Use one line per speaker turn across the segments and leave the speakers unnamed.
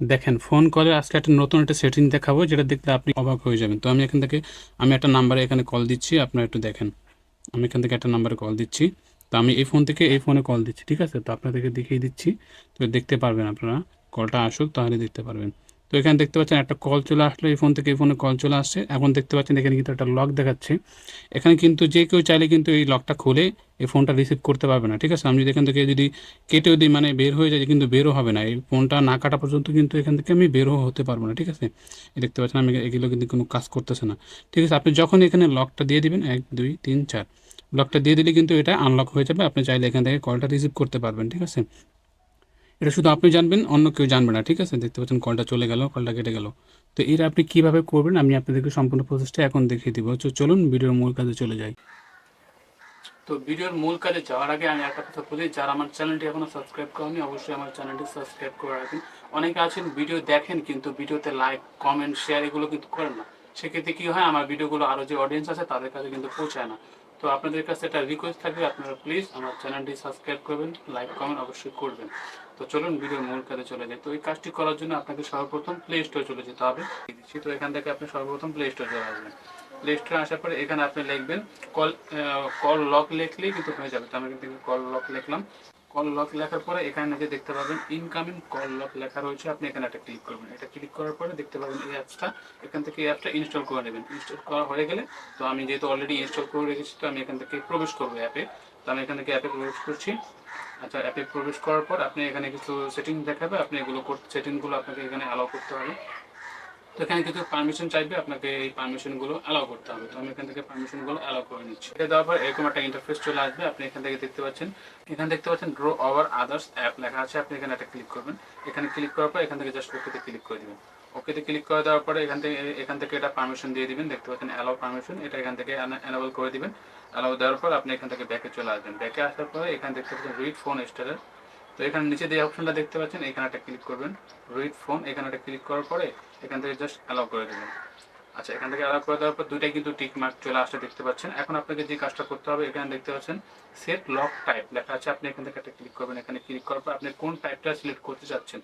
দেখেন ফোন কলে আজকে একটা নতুন একটা সেটিং দেখাবো যেটা দেখলে আপনি অবাক হয়ে যাবেন। তো আমি এখান থেকে, আমি একটা নাম্বারে এখানে কল দিচ্ছি, আপনারা একটু দেখেন। আমি এখান থেকে একটা নাম্বারে কল দিচ্ছি। তো আমি এই ফোন থেকে এই ফোনে কল দিচ্ছি, ঠিক আছে? তো আপনাদেরকে দেখিয়ে দিচ্ছি। তো দেখতে পারবেন আপনারা। কলটা আসুক, তাহলে দেখতে পারবেন। তো এখানে দেখতে পাচ্ছেন একটা কল চলে আসলো, এই ফোন থেকে এই ফোনে কল চলে আসছে। এখন দেখতে পাচ্ছেন এখানে কিন্তু একটা লক দেখাচ্ছে। এখানে কিন্তু যে কেউ চাইলে কিন্তু এই লকটা খুলে এই ফোনটা রিসিভ করতে পারবে না, ঠিক আছে? আমি যদি এখান থেকে যদি কেটেও দিই মানে বের হয়ে যায়, কিন্তু বেরও হবে না। এই ফোনটা না কাটা পর্যন্ত কিন্তু এখান থেকে আমি বেরও হতে পারব না, ঠিক আছে? দেখতে পাচ্ছেন আমি এগুলো কিন্তু কোনো কাজ করতেছে না, ঠিক আছে? আপনি যখন এখানে লকটা দিয়ে দিবেন, এক, দুই, তিন, চার, লকটা দিয়ে দিলে কিন্তু এটা আনলক হয়ে যাবে। আপনি চাইলে এখান থেকে কলটা রিসিভ করতে পারবেন, ঠিক আছে? এটা শুধু আপনি জানবেন, অন্য কেউ জানবে না, ঠিক আছে? দেখতে পাচ্ছেন কলটা চলে গেল, কলটা কেটে গেল। তো এর আপনি কীভাবে করবেন, আমি আপনাদেরকে সম্পূর্ণ প্রসেসটা এখন দেখিয়ে দিব। চলুন, ভিডিওর মূল কাজে চলে যাই। তো ভিডিওর মূল কাজে যাওয়ার আগে আমি একটা কথা বলি, যারা আমার চ্যানেলটি এখনও সাবস্ক্রাইব করেনি অবশ্যই আমার চ্যানেলটি সাবস্ক্রাইব করে রাখবেন। অনেকে আছেন, ভিডিও দেখেন, কিন্তু ভিডিওতে লাইক কমেন্ট শেয়ার এগুলো কিন্তু করেন না। সেক্ষেত্রে কি হয়, আমার ভিডিওগুলো আরও যে অডিয়েন্স আছে তাদের কাছে কিন্তু পৌঁছায় না। তো আপনাদের কাছে একটা রিকোয়েস্ট থাকবে, আপনারা প্লিজ আমার চ্যানেলটি সাবস্ক্রাইব করবেন লাইক কমেন্ট অবশ্যই করবেন। তো চলুন ভিডিওর মূল কাজে চলে যাই। তো এই কাজটি করার জন্য আপনাকে সর্বপ্রথম প্লে স্টোরে চলে যেতে হবে। তো এখান থেকে আপনি সর্বপ্রথম প্লে স্টোরে চলে আসবেন। প্লে স্টোরে আসার পরে এখানে আপনি লিখবেন কল কল লক লিখলেই কিন্তু হয়ে যাবে। তো আমি কিন্তু কল লক লিখলাম। কল লক লেখার পরে এখানে যে দেখতে পাবেন ইনকামিং কল লক লেখা রয়েছে, আপনি এখানে একটা ক্লিক করবেন। এটা ক্লিক করার পরে দেখতে পাবেন এই অ্যাপসটা এখান থেকে এই অ্যাপটা ইনস্টল করে নেবেন। ইনস্টল করা হয়ে গেলে তো আমি যেহেতু অলরেডি ইনস্টল করে রেখেছি, তো আমি এখান থেকে প্রবেশ করব অ্যাপে তো আমি এখান থেকে অ্যাপে প্রবেশ করছি। আচ্ছা অ্যাপে প্রবেশ করার পর আপনি এখানে কিছু সেটিং দেখাবে, আপনি এগুলো সেটিংগুলো আপনাকে এখানে অ্যালাউ করতে হবে। তো এখানে কিছু পারমিশন চাইবে, আপনাকে এই পারমিশনগুলো অ্যালাউ করতে হবে। তো আমি এখান থেকে পারমিশনগুলো অ্যালাউ করে নিচ্ছি। এটা দেওয়ার পর এরকম একটা ইন্টারফেস চলে আসবে, আপনি এখান থেকে দেখতে পাচ্ছেন। এখানে দেখতে পাচ্ছেন ড্র ওভার আদার্স অ্যাপ লেখা আছে, আপনি এখানে একটা ক্লিক করবেন। এখানে ক্লিক করার পর এখান থেকে জাস্ট ওকেতে ক্লিক করে দিবেন। ওকেতে ক্লিক করে দেওয়ার পরে এখান থেকে এখান থেকে এটা পারমিশন দিয়ে দিবেন। দেখতে পাচ্ছেন অ্যালাউ পারমিশন এটা এখান থেকে অ্যানাবল করে দিবেন। অ্যালাউ দেওয়ার পর আপনি এখান থেকে ব্যাকে চলে আসবেন। ব্যাকে আসার পরে এখানে দেখতে পাচ্ছেন রিড ফোন স্টারের তো এখানে নিচে যে অপশনটা দেখতে পাচ্ছেন, এখানে একটা ক্লিক করবেন। রিড ফোন এখানে একটা ক্লিক করার পরে এখান থেকে জাস্ট অ্যালাউ করে দেবেন। আচ্ছা এখান থেকে অ্যালাউ করে দেওয়ার পর দুইটাই কিন্তু টিক মার্ক চলে আসতে দেখতে পাচ্ছেন। এখন আপনাকে যে কাজটা করতে হবে, এখানে দেখতে পাচ্ছেন সেট লক টাইপ লেখা আছে আপনি এখান থেকে একটা ক্লিক করবেন। এখানে ক্লিক করার পর আপনি কোন টাইপটা সিলেক্ট করতে চাচ্ছেন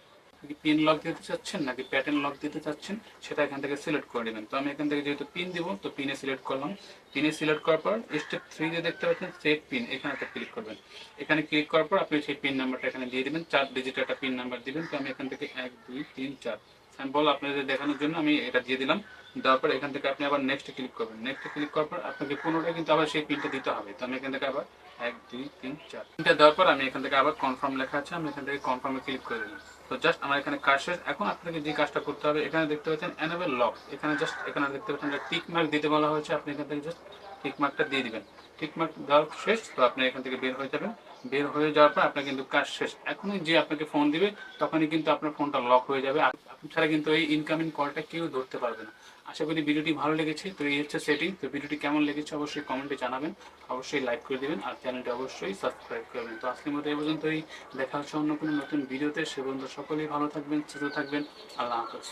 কি পিন লক দিতে চাচ্ছেন নাকি প্যাটার্ন লক দিতে চাচ্ছেন, সেটা এখান থেকে সিলেক্ট করে নেবেন। তো আমি এখান থেকে যেহেতু পিন দিব, তো পিনে সিলেক্ট করলাম। পিনে সিলেক্ট করার পর স্টেপ থ্রি যে দেখতে পাচ্ছেন সেট পিন এখানে একটা ক্লিক করবেন। এখানে ক্লিক করার পর আপনি সেই পিন নাম্বারটা এখানে দিয়ে দেবেন, চার ডিজিট একটা পিন নাম্বার দিবেন। তো আমি এখান থেকে এক, দুই, তিন, চার স্যাম্পল আপনাদের দেখানোর জন্য আমি এটা দিয়ে দিলাম। দেওয়ার পর এখান থেকে আপনি আবার নেক্সট ক্লিক করবেন। নেক্সট ক্লিক করার পর আপনাকে পুনরায় কিন্তু আবার সেই পিনটা দিতে হবে। তো আমি এখান থেকে আবার এক, দুই, তিন, চার। পিনটা দেওয়ার পর আমি এখান থেকে আবার কনফার্ম লেখা আছে, আমি এখান থেকে কনফার্মে ক্লিক করে দিলাম। তো জাস্ট আমার এখানে কাজ শেষ। এখন আপনাকে যে কাজটা করতে হবে, এখানে দেখতে পাচ্ছেন অ্যানেবল লক এখানে জাস্ট এখানে দেখতে পাচ্ছেন টিক মার্ক দিতে বলা হয়েছে। আপনি এখান থেকে জাস্ট টিক মার্কটা দিয়ে দেবেন। টিক মার্ক দেওয়ার শেষ, তো আপনি এখান থেকে বের হয়ে যাবেন। বের হয়ে যাওয়ার পর আপনার কিন্তু কাজ শেষ। এখনই যে আপনাকে ফোন দিবে, তখনই কিন্তু আপনার ফোনটা লক হয়ে যাবে। আপনি ছাড়া কিন্তু এই ইনকামিং কলটা কেউ ধরতে পারবে না। আশা করি ভিডিওটি ভালো লেগেছে। তো এই হচ্ছে সেটিং তো ভিডিওটি কেমন লেগেছে অবশ্যই কমেন্টে জানাবেন। অবশ্যই লাইক করে দেবেন আর চ্যানেলটি অবশ্যই সাবস্ক্রাইব করবেন তো আজকের মতো এই পর্যন্তই। দেখা হচ্ছে অন্য কোনো নতুন ভিডিওতে। সে পর্যন্ত সকলেই ভালো থাকবেন, সুস্থ থাকবেন। আল্লাহ হাফেজ।